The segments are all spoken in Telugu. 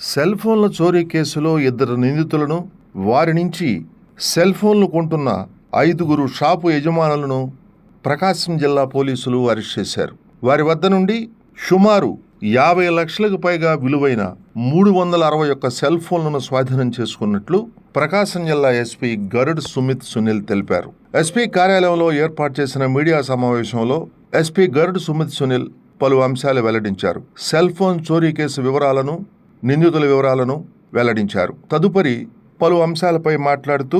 సెల్ ఫోన్ల చోరీ కేసులో ఇద్దరు నిందితులను వారి నుంచి సెల్ ఫోన్లు కొంటున్న ఐదుగురు షాపు యజమానులను ప్రకాశం జిల్లా పోలీసులు అరెస్ట్ చేశారు. వారి వద్ద నుండి సుమారు యాభై లక్షలకు పైగా విలువైన మూడు వందల అరవై ఒక్క సెల్ ఫోన్లను స్వాధీనం చేసుకున్నట్లు ప్రకాశం జిల్లా ఎస్పీ గరుడ్ సుమిత్ సునీల్ తెలిపారు. ఎస్పీ కార్యాలయంలో ఏర్పాటు చేసిన మీడియా సమావేశంలో ఎస్పీ గరుడ్ సుమిత్ సునీల్ పలు అంశాలు వెల్లడించారు. సెల్ ఫోన్ చోరీ కేసు వివరాలను నిందితుల వివరాలను వెల్లడించారు. తదుపరి పలు అంశాలపై మాట్లాడుతూ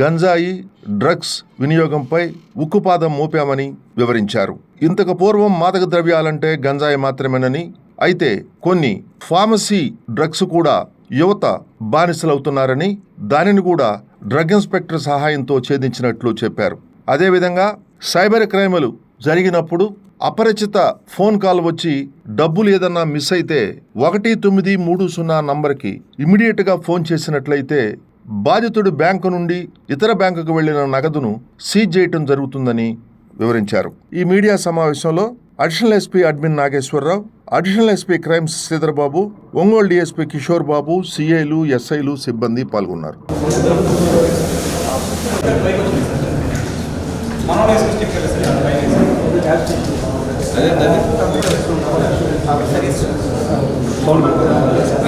గంజాయి డ్రగ్స్ వినియోగంపై ఉక్కుపాదం మోపామని వివరించారు. ఇంతకు పూర్వం మాదక ద్రవ్యాలంటే గంజాయి మాత్రమేనని అయితే కొన్ని ఫార్మసీ డ్రగ్స్ కూడా యువత బానిసలవుతున్నారని దానిని కూడా డ్రగ్ ఇన్స్పెక్టర్ సహాయంతో ఛేదించినట్లు చెప్పారు. అదేవిధంగా సైబర్ క్రైములు జరిగినప్పుడు అపరిచిత ఫోన్ కాల్ వచ్చి డబ్బులు ఏదన్నా మిస్ అయితే ఒకటి తొమ్మిది మూడు సున్నా నంబర్కి ఇమీడియట్గా ఫోన్ చేసినట్లయితే బాధితుడు బ్యాంకు నుండి ఇతర బ్యాంకుకు వెళ్ళిన నగదును సీజ్ చేయటం జరుగుతుందని వివరించారు. ఈ మీడియా సమావేశంలో additional SP admin Nageswararao additional SP crimes Sridharbabu Ongole DSP Kishore Babu సిఐలు ఎస్ఐలు సిబ్బంది పాల్గొన్నారు.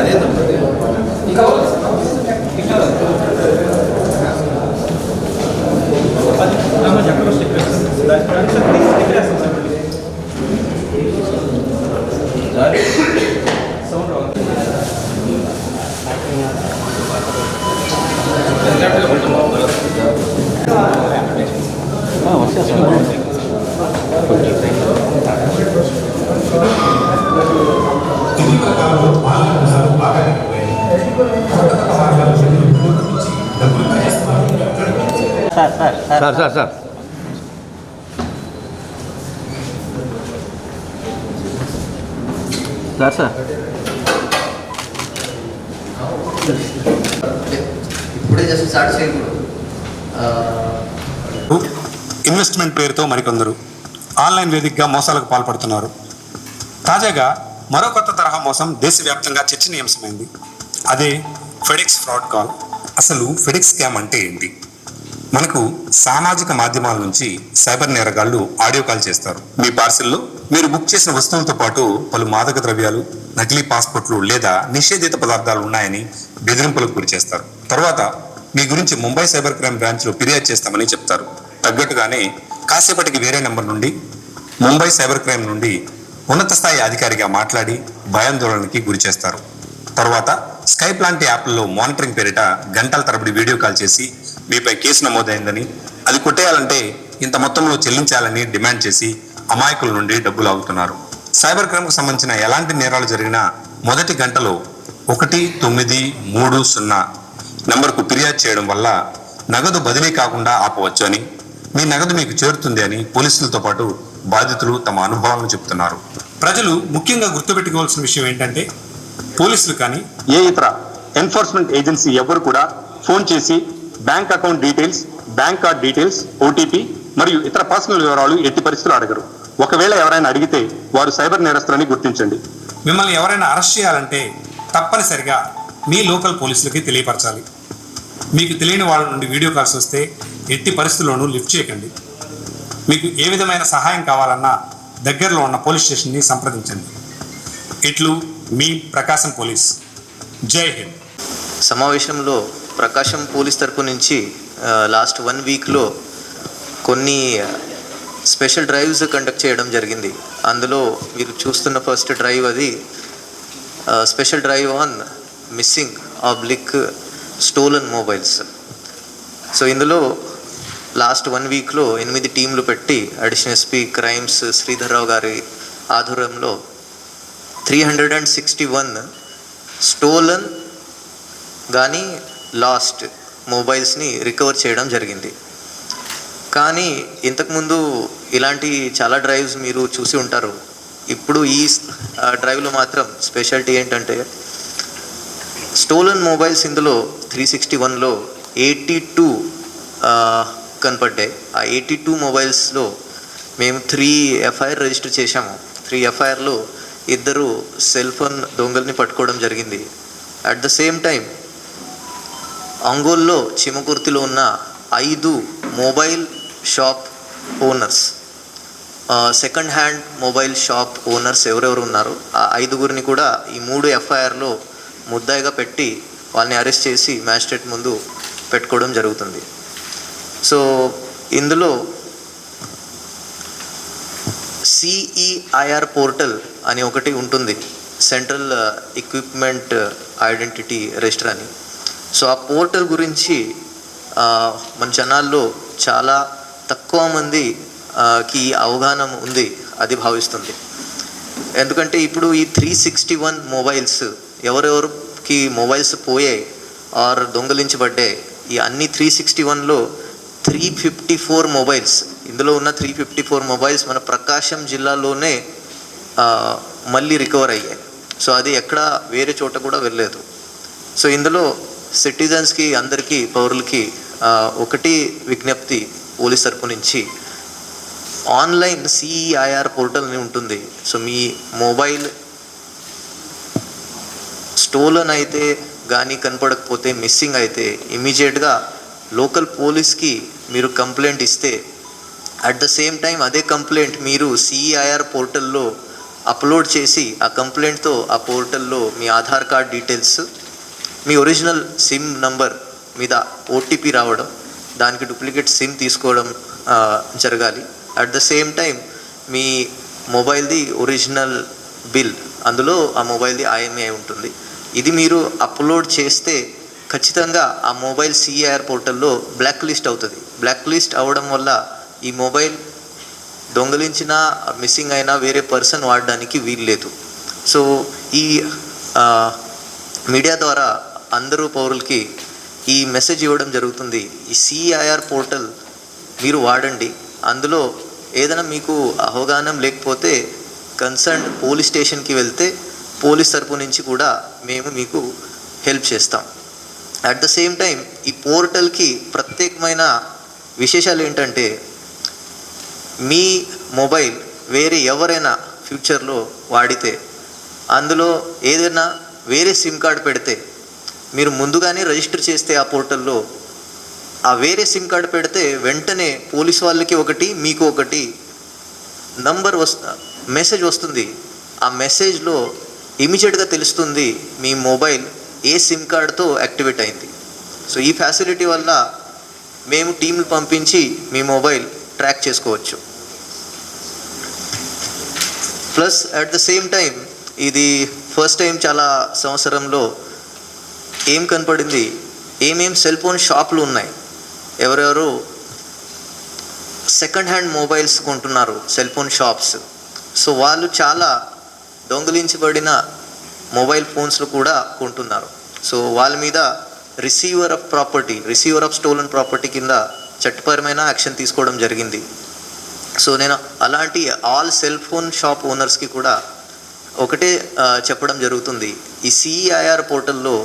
అదే నంబర్ ఇంకా ఇంకా Vamos já para os decretos. Da esperança tem decretos também. São João. Ah, você é só. Sir sir sir. Sir sir ఇప్పుడే జస్ట్ స్టార్ట్ చేయకూడదు ఇన్వెస్ట్మెంట్ పేరుతో మరికొందరు ఆన్లైన్ వేదికగా మోసాలకు పాల్పడుతున్నారు. తాజాగా మరో కొత్త తరహా మోసం దేశవ్యాప్తంగా చర్చనీయాంశమైంది. అదే ఫెడెక్స్ ఫ్రాడ్ కాల్. అసలు ఫెడెక్స్ స్కామ్ అంటే ఏంటి? మనకు సామాజిక మాధ్యమాల నుంచి సైబర్ నేరగాళ్ళు ఆడియో కాల్ చేస్తారు. మీ పార్సిల్లో మీరు బుక్ చేసిన వస్తువులతో పాటు పలు మాదక ద్రవ్యాలు నకిలీ పాస్పోర్ట్లు లేదా నిషేధిత పదార్థాలు ఉన్నాయని బెదిరింపులకు గురి చేస్తారు. తర్వాత మీ గురించి ముంబై సైబర్ క్రైమ్ బ్రాంచ్లో ఫిర్యాదు చేస్తామని చెప్తారు. తగ్గట్టుగానే కాసేపటికి వేరే నెంబర్ నుండి ముంబై సైబర్ క్రైమ్ నుండి ఉన్నత స్థాయి అధికారిగా మాట్లాడి భయాందోళనకి గురి చేస్తారు. తర్వాత స్కైప్ లాంటి యాప్లలో మానిటరింగ్ పేరిట గంటల తరబడి వీడియో కాల్ చేసి మీపై కేసు నమోదైందని అది కొట్టేయాలంటే ఇంత మొత్తంలో చెల్లించాలని డిమాండ్ చేసి అమాయకుల నుండి డబ్బులు ఆగుతున్నారు. సైబర్ క్రైమ్కు సంబంధించిన ఎలాంటి నేరాలు జరిగినా మొదటి గంటలో ఒకటి తొమ్మిది మూడు సున్నా నెంబర్కు ఫిర్యాదు చేయడం వల్ల నగదు బదిలీ కాకుండా ఆపవచ్చు అని మీ నగదు మీకు చేరుతుంది అని పోలీసులతో పాటు బాధితులు తమ అనుభవాలను చెబుతున్నారు. ప్రజలు ముఖ్యంగా గుర్తుపెట్టుకోవాల్సిన విషయం ఏంటంటే పోలీసులు కానీ ఏ ఇతర ఎన్ఫోర్స్మెంట్ ఏజెన్సీ ఎవరు కూడా ఫోన్ చేసి bank account details bank card details OTP మరియు ఇతర పర్సనల్ వివరాలు ఎట్టి పరిస్థితులు అడగరు. ఒకవేళ ఎవరైనా అడిగితే వారు సైబర్ నేరస్తులని గుర్తించండి. మిమ్మల్ని ఎవరైనా అరెస్ట్ చేయాలంటే తప్పనిసరిగా మీ లోకల్ పోలీసులకి తెలియపరచాలి. మీకు తెలియని వాళ్ళ నుండి వీడియో కాల్స్ వస్తే ఎట్టి పరిస్థితుల్లోనూ లిఫ్ట్ చేయకండి. మీకు ఏ విధమైన సహాయం కావాలన్నా దగ్గరలో ఉన్న పోలీస్ స్టేషన్ని సంప్రదించండి. ఇట్లు మీ ప్రకాశం పోలీస్. జై హింద్. సమావేశంలో ప్రకాశం పోలీస్ తరపు నుంచి లాస్ట్ వన్ వీక్లో కొన్ని స్పెషల్ డ్రైవ్స్ కండక్ట్ చేయడం జరిగింది. అందులో మీరు చూస్తున్న ఫస్ట్ డ్రైవ్ అది special drive on missing oblique stolen mobiles. So ఇందులో లాస్ట్ వన్ వీక్లో ఎనిమిది టీంలు పెట్టి అడిషనల్ ఎస్పీ క్రైమ్స్ శ్రీధర్రావు గారి ఆధ్వర్యంలో three hundred and sixty one stolen కానీ లాస్ట్ మొబైల్స్ని రికవర్ చేయడం జరిగింది. కానీ ఇంతకుముందు ఇలాంటి చాలా డ్రైవ్స్ మీరు చూసి ఉంటారు. ఇప్పుడు ఈ డ్రైవ్లో మాత్రం స్పెషాలిటీ ఏంటంటే స్టోలన్ మొబైల్స్ ఇందులో త్రీ సిక్స్టీ వన్లో ఎయిటీ టూ కనపడ్డాయి. ఆ ఎయిటీ టూ మొబైల్స్లో మేము త్రీ ఎఫ్ఐఆర్ రిజిస్టర్ చేశాము. త్రీ ఎఫ్ఐఆర్లో ఇద్దరు సెల్ ఫోన్ దొంగల్ని పట్టుకోవడం జరిగింది. అట్ ద సేమ్ టైం అంగోల్లో చిమకుర్తిలో ఉన్న ఐదు mobile shop owners second hand mobile shop owners ఎవరెవరు ఉన్నారో ఆ ఐదుగురిని కూడా ఈ మూడు ఎఫ్ఐఆర్లో ముద్దాయిగా పెట్టి వాళ్ళని అరెస్ట్ చేసి మ్యాజిస్ట్రేట్ ముందు పెట్టుకోవడం జరుగుతుంది. సో ఇందులో సిఈఐఆర్ పోర్టల్ అని ఒకటి ఉంటుంది సెంట్రల్ ఎక్విప్మెంట్ ఐడెంటిటీ రిజిస్టర్ అని. సో ఆ పోర్టల్ గురించి uh, మన జనాల్లో చాలా తక్కువ మందికి uh, అవగాహన ఉంది అది భావిస్తుంది. ఎందుకంటే ఇప్పుడు ఈ త్రీ సిక్స్టీ వన్ మొబైల్స్ ఎవరెవరికి మొబైల్స్ పోయాయి ఆర్ దొంగలించబడ్డాయి ఈ అన్ని త్రీ సిక్స్టీ వన్లో త్రీ ఫిఫ్టీ ఫోర్ మొబైల్స్. ఇందులో ఉన్న త్రీ ఫిఫ్టీ ఫోర్ మొబైల్స్ మన ప్రకాశం జిల్లాలోనే మళ్ళీ రికవర్ అయ్యాయి. సో అది ఎక్కడ వేరే చోట కూడా వెళ్ళలేదు. సో ఇందులో సిటిజన్స్కి అందరికీ పౌరులకి ఒకటి విజ్ఞప్తి పోలీస్ తరపు నుంచి. ఆన్లైన్ సిఈఐఆర్ పోర్టల్ అని ఉంటుంది. సో మీ మొబైల్ స్టోలన్ అయితే కానీ కనపడకపోతే మిస్సింగ్ అయితే ఇమీడియట్గా లోకల్ పోలీస్కి మీరు కంప్లైంట్ ఇస్తే అట్ ద సేమ్ టైం అదే కంప్లైంట్ మీరు సిఈఐఆర్ పోర్టల్లో అప్లోడ్ చేసి ఆ కంప్లైంట్తో ఆ పోర్టల్లో మీ ఆధార్ కార్డ్ డీటెయిల్స్ మీ ఒరిజినల్ సిమ్ నంబర్ మీద ఓటీపీ రావడం దానికి డూప్లికేట్ సిమ్ తీసుకోవడం జరగాలి. అట్ ద సేమ్ టైం మీ మొబైల్ది ఒరిజినల్ బిల్ అందులో ఆ మొబైల్ది ఐఎంఏ ఉంటుంది. ఇది మీరు అప్లోడ్ చేస్తే ఖచ్చితంగా ఆ మొబైల్ సిఐఆర్ పోర్టల్లో బ్లాక్ లిస్ట్ అవుతుంది. బ్లాక్ లిస్ట్ అవ్వడం వల్ల ఈ మొబైల్ దొంగలించిన మిస్సింగ్ అయినా వేరే పర్సన్ వాడడానికి వీల్లేదు సో ఈ మీడియా ద్వారా అందరూ పౌరులకి ఈ మెసేజ్ ఇవ్వడం జరుగుతుంది. ఈ సిఐఆర్ పోర్టల్ మీరు వాడండి. అందులో ఏదైనా మీకు అవగాహన లేకపోతే కన్సర్న్ పోలీస్ స్టేషన్కి వెళ్తే పోలీస్ తరపు నుంచి కూడా మేము మీకు హెల్ప్ చేస్తాం. అట్ ద సేమ్ టైం ఈ పోర్టల్కి ప్రత్యేకమైన విశేషాలు ఏంటంటే మీ మొబైల్ వేరే ఎవరైనా ఫ్యూచర్లో వాడితే అందులో ఏదైనా వేరే సిమ్ కార్డ్ పెడితే మీరు ముందుగానే రిజిస్టర్ చేస్తే ఆ పోర్టల్లో ఆ వేరే సిమ్ కార్డ్ పెడితే వెంటనే పోలీస్ వాళ్ళకి ఒకటి మీకు ఒకటి నంబర్ వస్ మెసేజ్ వస్తుంది. ఆ మెసేజ్లో ఇమీడియట్గా తెలుస్తుంది మీ మొబైల్ ఏ సిమ్ కార్డ్తో యాక్టివేట్ అయింది. సో ఈ ఫెసిలిటీ వల్ల మేము టీంలు పంపించి మీ మొబైల్ ట్రాక్ చేసుకోవచ్చు. Plus at the same time ఇది ఫస్ట్ టైం చాలా సంవత్సరంలో ఏం కనపడింది? ఏమేం సెల్ ఫోన్ షాపులు ఉన్నాయి? ఎవరెవరు సెకండ్ హ్యాండ్ మొబైల్స్ కొంటున్నారు సెల్ ఫోన్ షాప్స్ సో వాళ్ళు చాలా దొంగిలించబడిన మొబైల్ ఫోన్స్లు కూడా కొంటున్నారు. సో వాళ్ళ మీద receiver of property receiver of stolen property కింద చట్టపరమైన యాక్షన్ తీసుకోవడం జరిగింది. సో నేను అలాంటి ఆల్ సెల్ ఫోన్ షాప్ ఓనర్స్కి కూడా ఒకటే చెప్పడం జరుగుతుంది. ఈ సిఐఆర్ పోర్టల్లో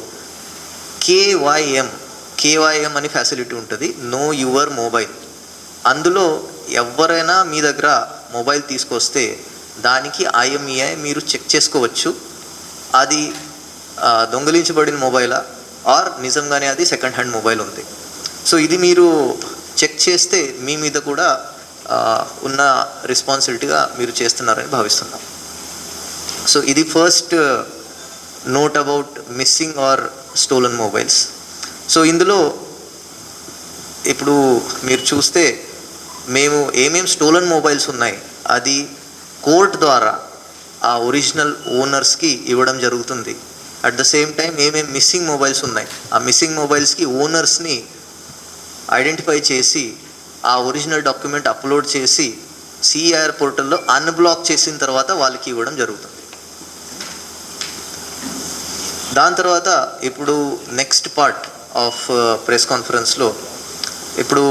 కేవైఎం కేవైఎం అని ఫెసిలిటీ ఉంటుంది. Know your mobile. అందులో ఎవరైనా మీ దగ్గర మొబైల్ తీసుకొస్తే దానికి ఐఎంఈఐ మీరు చెక్ చేసుకోవచ్చు. అది దొంగిలించబడిన మొబైలా? ఆర్ నిజంగానే అది సెకండ్ హ్యాండ్ మొబైల్ ఉంది? సో ఇది మీరు చెక్ చేస్తే మీ మీద కూడా ఉన్న రెస్పాన్సిబిలిటీగా మీరు చేస్తున్నారని భావిస్తున్నాం. సో ఇది first note about missing or stolen mobiles. So ఇందులో ఇప్పుడు మీరు చూస్తే మేము ఏమేం స్టోలన్ మొబైల్స్ ఉన్నాయి అది కోర్ట్ ద్వారా ఆ ఒరిజినల్ ఓనర్స్కి ఇవ్వడం జరుగుతుంది. అట్ ద సేమ్ టైం ఏమేమి మిస్సింగ్ మొబైల్స్ ఉన్నాయి? ఆ మిస్సింగ్ మొబైల్స్కి ఓనర్స్ని ఐడెంటిఫై చేసి ఆ ఒరిజినల్ డాక్యుమెంట్ అప్లోడ్ చేసి సిఆర్ పోర్టల్లో అన్బ్లాక్ చేసిన తర్వాత వాళ్ళకి ఇవ్వడం జరుగుతుంది. దాని తర్వాత ఇప్పుడు నెక్స్ట్ పార్ట్ ఆఫ్ ప్రెస్ కాన్ఫరెన్స్లో ఇప్పుడు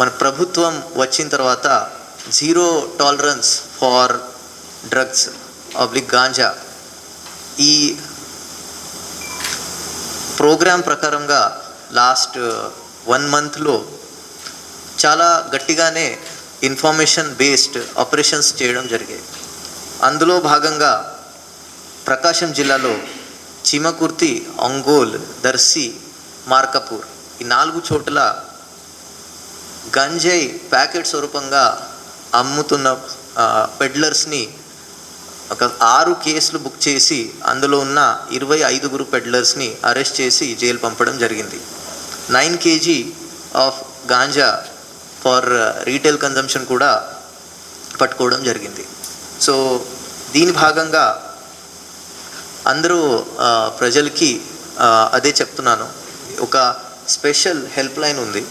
మన ప్రభుత్వం వచ్చిన తర్వాత zero tolerance for drugs public ganja ఈ ప్రోగ్రాం ప్రకారంగా లాస్ట్ వన్ మంత్లో చాలా గట్టిగానే ఇన్ఫర్మేషన్ బేస్డ్ ఆపరేషన్స్ చేయడం జరిగాయి. అందులో భాగంగా ప్రకాశం జిల్లాలో చిమకుర్తి ఒంగోల్ దర్శి మార్కపూర్ ఈ నాలుగు చోట్ల గంజాయి ప్యాకెట్ స్వరూపంగా అమ్ముతున్న పెడ్లర్స్ని ఒక ఆరు కేసులు బుక్ చేసి అందులో ఉన్న ఇరవై ఐదుగురు పెడ్లర్స్ని అరెస్ట్ చేసి జైలు పంపడం జరిగింది. Nine KG of ganja for retail consumption కూడా పట్టుకోవడం జరిగింది. సో దీని భాగంగా అందరూ uh, ప్రజలకి uh, అదే చెప్తున్నాను. ఒక స్పెషల్ హెల్ప్ లైన్ ఉంది.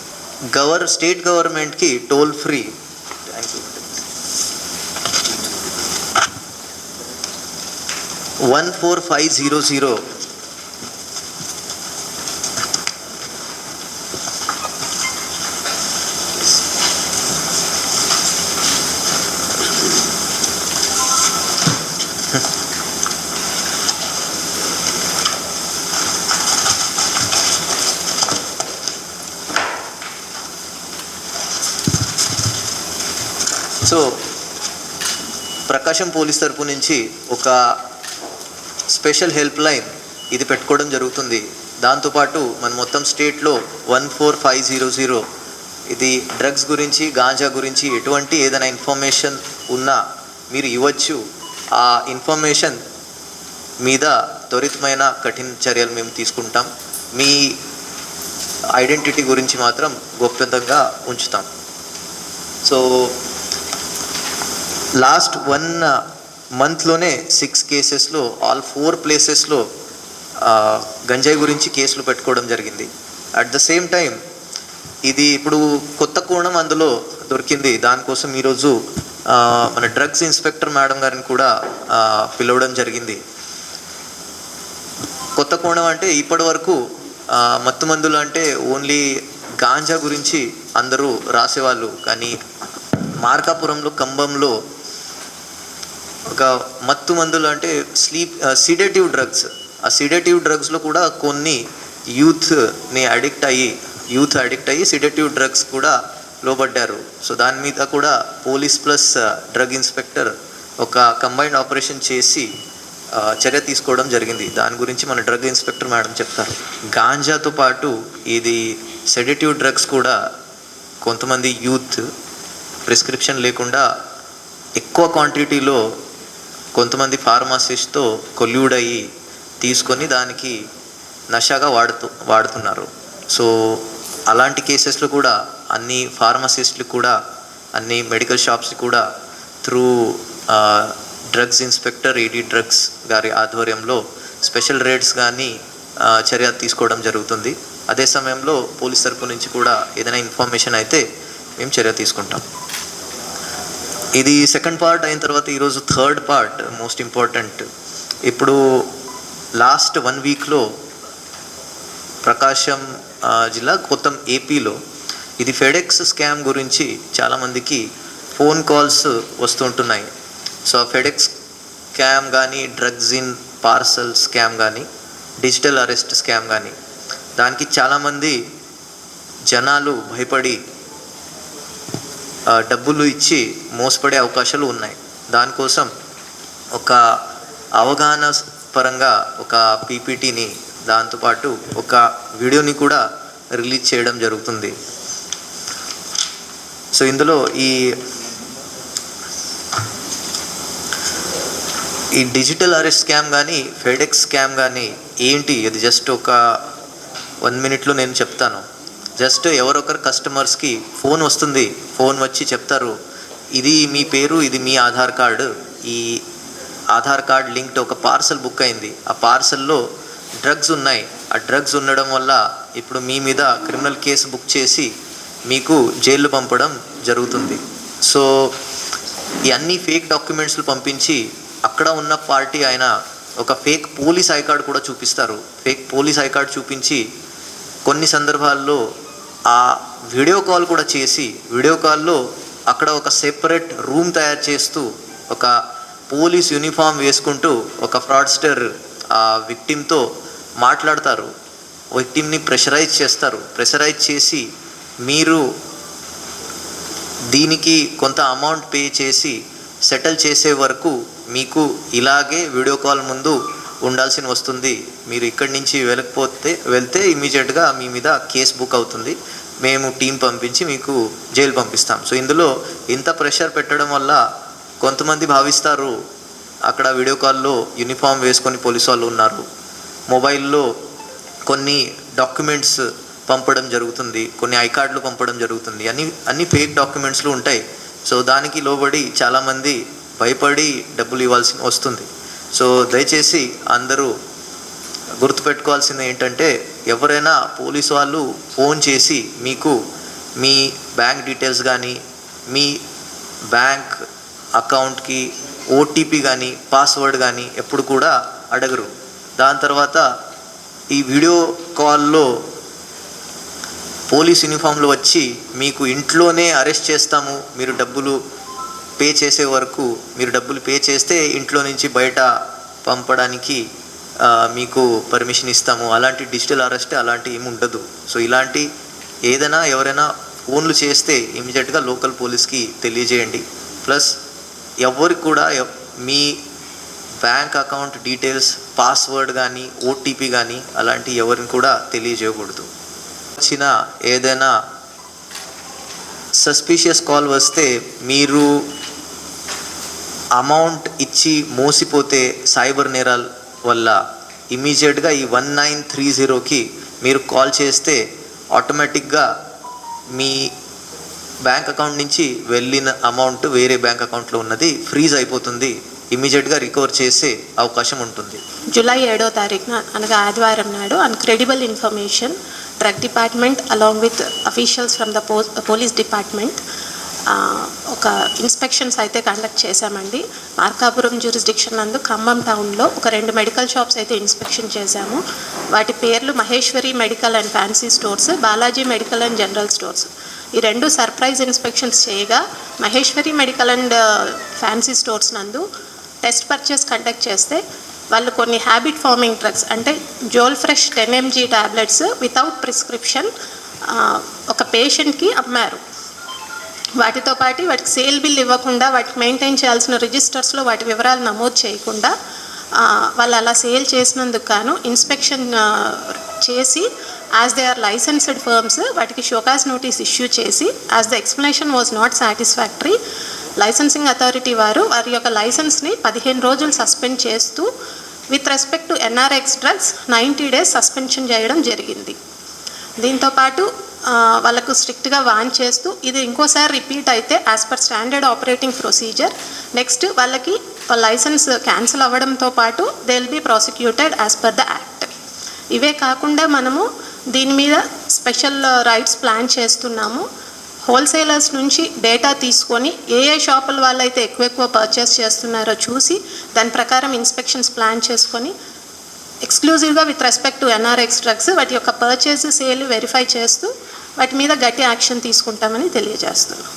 గవర్ స్టేట్ గవర్నమెంట్కి toll free thank you one four five zero zero so Prakasam police తరపు నుంచి ఒక స్పెషల్ హెల్ప్ లైన్ ఇది పెట్టుకోవడం జరుగుతుంది. దాంతోపాటు మన మొత్తం స్టేట్లో one four five zero zero ఇది డ్రగ్స్ గురించి గాంజా గురించి ఎటువంటి ఏదైనా ఇన్ఫర్మేషన్ ఉన్నా మీరు ఇవ్వచ్చు. ఆ ఇన్ఫర్మేషన్ మీద త్వరితమైన కఠిన చర్యలు మేము తీసుకుంటాం. మీ ఐడెంటిటీ గురించి మాత్రం గోప్యతంగా ఉంచుతాం. సో లాస్ట్ వన్ మంత్లోనే సిక్స్ కేసెస్లో ఆల్ ఫోర్ ప్లేసెస్లో గంజాయి గురించి కేసులు పెట్టుకోవడం జరిగింది. అట్ ద సేమ్ టైం ఇది ఇప్పుడు కొత్త కోణం అందులో దొరికింది. దానికోసం ఈరోజు మన డ్రగ్స్ ఇన్స్పెక్టర్ మేడం గారిని కూడా పిలవడం జరిగింది. కొత్త కోణం అంటే ఇప్పటి వరకు మత్తు మందులు అంటే ఓన్లీ గాంజా గురించి అందరూ రాసేవాళ్ళు. కానీ మార్కాపురంలో కంబంలో ఒక మత్తు మందులు అంటే స్లీప్ సిడేటివ్ డ్రగ్స్ ఆ సిడేటివ్ డ్రగ్స్లో కూడా కొన్ని యూత్ని అడిక్ట్ అయ్యి యూత్ అడిక్ట్ అయ్యి సిడేటివ్ డ్రగ్స్ కూడా లోబడ్డారు. సో దాని మీద కూడా పోలీస్ ప్లస్ డ్రగ్ ఇన్స్పెక్టర్ ఒక కంబైన్డ్ ఆపరేషన్ చేసి చర్య తీసుకోవడం జరిగింది. దాని గురించి మన డ్రగ్ ఇన్స్పెక్టర్ మేడం చెప్తారు. గాంజాతో పాటు ఇది సెడేటివ్ డ్రగ్స్ కూడా కొంతమంది యూత్ ప్రిస్క్రిప్షన్ లేకుండా ఎక్కువ క్వాంటిటీలో కొంతమంది ఫార్మసిస్ట్తో కొల్యూడ్ అయ్యి తీసుకొని దానికి నషాగా వాడుతూ వాడుతున్నారు. సో అలాంటి కేసెస్లో కూడా అన్ని ఫార్మసిస్ట్లు కూడా అన్ని మెడికల్ షాప్స్ కూడా through drugs inspector ED drugs గారి ఆధ్వర్యంలో స్పెషల్ రేట్స్ కానీ చర్య తీసుకోవడం జరుగుతుంది. అదే సమయంలో పోలీస్ తరపు నుంచి కూడా ఏదైనా ఇన్ఫర్మేషన్ అయితే మేము చర్య తీసుకుంటాం. ఇది సెకండ్ పార్ట్ అయిన తర్వాత ఈరోజు థర్డ్ పార్ట్ మోస్ట్ ఇంపార్టెంట్ ఇప్పుడు లాస్ట్ వన్ వీక్లో ప్రకాశం జిల్లా కొత్తం ఏపీలో ఇది ఫెడెక్స్ స్కామ్ గురించి చాలామందికి ఫోన్ కాల్స్ వస్తుంటున్నాయి. సో ఫెడెక్స్ స్కామ్ కానీ డ్రగ్స్ ఇన్ పార్సల్ స్కామ్ కానీ డిజిటల్ అరెస్ట్ స్కామ్ కానీ దానికి చాలామంది జనాలు భయపడి డబ్బులు ఇచ్చి మోసపడే అవకాశాలు ఉన్నాయి. దానికోసం ఒక అవగాహన పరంగా ఒక పీపీటీని దాంతోపాటు ఒక వీడియోని కూడా రిలీజ్ చేయడం జరుగుతుంది. సో ఇందులో ఈ ఈ డిజిటల్ అరెస్ట్ స్కామ్ కానీ ఫెడెక్స్ స్కామ్ కానీ ఏంటి? ఇది జస్ట్ ఒక వన్ మినిట్లో నేను చెప్తాను. జస్ట్ ఎవరొకరు కస్టమర్స్కి ఫోన్ వస్తుంది ఫోన్ వచ్చి చెప్తారు ఇది మీ పేరు ఇది మీ ఆధార్ కార్డు ఈ ఆధార్ కార్డ్ లింక్డ్ ఒక పార్సల్ బుక్ అయింది. ఆ పార్సల్లో డ్రగ్స్ ఉన్నాయి. ఆ డ్రగ్స్ ఉండడం వల్ల ఇప్పుడు మీ మీద క్రిమినల్ కేసు బుక్ చేసి మీకు జైలు పంపడం జరుగుతుంది. సో ఈ అన్ని ఫేక్ డాక్యుమెంట్స్లు పంపించి అక్కడ ఉన్న పార్టీ ఆయన ఒక ఫేక్ పోలీస్ ఐ కార్డ్ కూడా చూపిస్తారు. ఫేక్ పోలీస్ ఐ కార్డ్ చూపించి కొన్ని సందర్భాల్లో ఆ వీడియో కాల్ కూడా చేసి వీడియో కాల్లో అక్కడ ఒక సెపరేట్ రూమ్ తయారు చేస్తూ ఒక పోలీస్ యూనిఫామ్ వేసుకుంటూ ఒక ఫ్రాడ్స్టర్ ఆ విక్టిమ్తో మాట్లాడతారు. విక్టిమ్ని ప్రెషరైజ్ చేస్తారు. ప్రెషరైజ్ చేసి మీరు దీనికి కొంత అమౌంట్ పే చేసి సెటిల్ చేసే వరకు మీకు ఇలాగే వీడియో కాల్ ముందు ఉండాల్సిన వస్తుంది. మీరు ఇక్కడి నుంచి వెళ్ళకపోతే వెళ్తే ఇమీడియట్గా మీ మీద కేసు బుక్ అవుతుంది. మేము టీం పంపించి మీకు జైలు పంపిస్తాం. సో ఇందులో ఇంత ప్రెషర్ పెట్టడం వల్ల కొంతమంది భావిస్తారు అక్కడ వీడియో కాల్లో యూనిఫామ్ వేసుకొని పోలీసు వాళ్ళు ఉన్నారు. మొబైల్లో కొన్ని డాక్యుమెంట్స్ పంపడం జరుగుతుంది కొన్ని ఐ కార్డులు పంపడం జరుగుతుంది. అన్ని అన్ని ఫేక్ డాక్యుమెంట్స్లు ఉంటాయి. సో దానికి లోబడి చాలామంది భయపడి డబ్బులు ఇవ్వాల్సి వస్తుంది. సో దయచేసి అందరూ గుర్తుపెట్టుకోవాల్సింది ఏంటంటే ఎవరైనా పోలీసు వాళ్ళు ఫోన్ చేసి మీకు మీ బ్యాంక్ డీటెయిల్స్ కానీ మీ బ్యాంక్ అకౌంట్కి ఓటీపీ కానీ పాస్వర్డ్ కానీ ఎప్పుడు కూడా అడగరు. దాని తర్వాత ఈ వీడియో కాల్లో పోలీస్ యూనిఫామ్లో వచ్చి మీకు ఇంట్లోనే అరెస్ట్ చేస్తాము మీరు డబ్బులు పే చేసే వరకు మీరు డబ్బులు పే చేస్తే ఇంట్లో నుంచి బయట పంపడానికి మీకు పర్మిషన్ ఇస్తాము. అలాంటి డిజిటల్ అరెస్ట్ అలాంటి ఏమి ఉండదు. సో ఇలాంటి ఏదైనా ఎవరైనా ఫోన్లు చేస్తే ఇమీడియట్గా లోకల్ పోలీస్కి తెలియజేయండి. ప్లస్ ఎవరికి కూడా మీ బ్యాంక్ అకౌంట్ డీటెయిల్స్ పాస్వర్డ్ కానీ ఓటీపీ కానీ అలాంటి ఎవరిని కూడా తెలియజేయకూడదు. వచ్చిన ఏదైనా సస్పీషియస్ కాల్ వస్తే మీరు అమౌంట్ ఇచ్చి మోసిపోతే సైబర్ నేరాలు వల్ల ఇమీడియట్గా ఈ వన్ నైన్ త్రీ జీరోకి మీరు కాల్ చేస్తే ఆటోమేటిక్గా మీ బ్యాంక్ అకౌంట్ నుంచి వెళ్ళిన అమౌంట్ వేరే బ్యాంక్ అకౌంట్లో ఉన్నది ఫ్రీజ్ అయిపోతుంది. ఇమీడియట్గా రికవర్ చేసే అవకాశం ఉంటుంది. జూలై ఏడో తారీఖున అనగా ఆదివారం నాడు on credible information drug department along with officials from the పో పోలీస్ డిపార్ట్మెంట్ ఒక ఇన్స్పెక్షన్స్ అయితే కండక్ట్ చేశామండి. మార్కాపురం జ్యూరిస్డిక్షన్ నందు ఖమ్మం టౌన్లో ఒక రెండు మెడికల్ షాప్స్ అయితే ఇన్స్పెక్షన్ చేశాము. వాటి పేర్లు Maheshwari medical and fancy stores Balaji medical and general stores ఈ రెండు సర్ప్రైజ్ ఇన్స్పెక్షన్స్ చేయగా Maheshwari medical and fancy stores నందు టెస్ట్ పర్చేస్ కండక్ట్ చేస్తే వాళ్ళు కొన్ని హ్యాబిట్ ఫార్మింగ్ డ్రగ్స్ అంటే Zolfresh ten mg tablets without prescription ఒక పేషెంట్కి అమ్మారు. వాటితో పాటు వాటికి సేల్ బిల్ ఇవ్వకుండా వాటికి మెయింటైన్ చేయాల్సిన రిజిస్టర్స్లో వాటి వివరాలు నమోదు చేయకుండా వాళ్ళు అలా సేల్ చేసినందుకు గాను ఇన్స్పెక్షన్ చేసి as they are licensed firms వాటికి షోకాస్ నోటీస్ ఇష్యూ చేసి as the explanation was not satisfactory licensing authority వారు వారి యొక్క లైసెన్స్ని పదిహేను రోజులు సస్పెండ్ చేస్తూ with respect to NRX drugs ninety days suspension చేయడం జరిగింది. దీంతోపాటు వాళ్ళకు స్ట్రిక్ట్గా వాన్ చేస్తూ ఇది ఇంకోసారి రిపీట్ అయితే as per standard operating procedure next వాళ్ళకి లైసెన్స్ క్యాన్సిల్ అవ్వడంతో పాటు they will be prosecuted as per the act ఇవే కాకుండా మనము దీని మీద స్పెషల్ రైట్స్ ప్లాన్ చేస్తున్నాము. హోల్సేలర్స్ నుంచి డేటా తీసుకొని ఏ ఏ షాపుల వాళ్ళైతే ఎక్కువ ఎక్కువ పర్చేస్ చేస్తున్నారో చూసి దాని ప్రకారం ఇన్స్పెక్షన్స్ ప్లాన్ చేసుకొని ఎక్స్క్లూజివ్గా with respect to NRX drugs వాటి యొక్క పర్చేస్ సేల్ వెరిఫై చేస్తూ వాటి మీద గట్టి యాక్షన్ తీసుకుంటామని తెలియజేస్తున్నాం.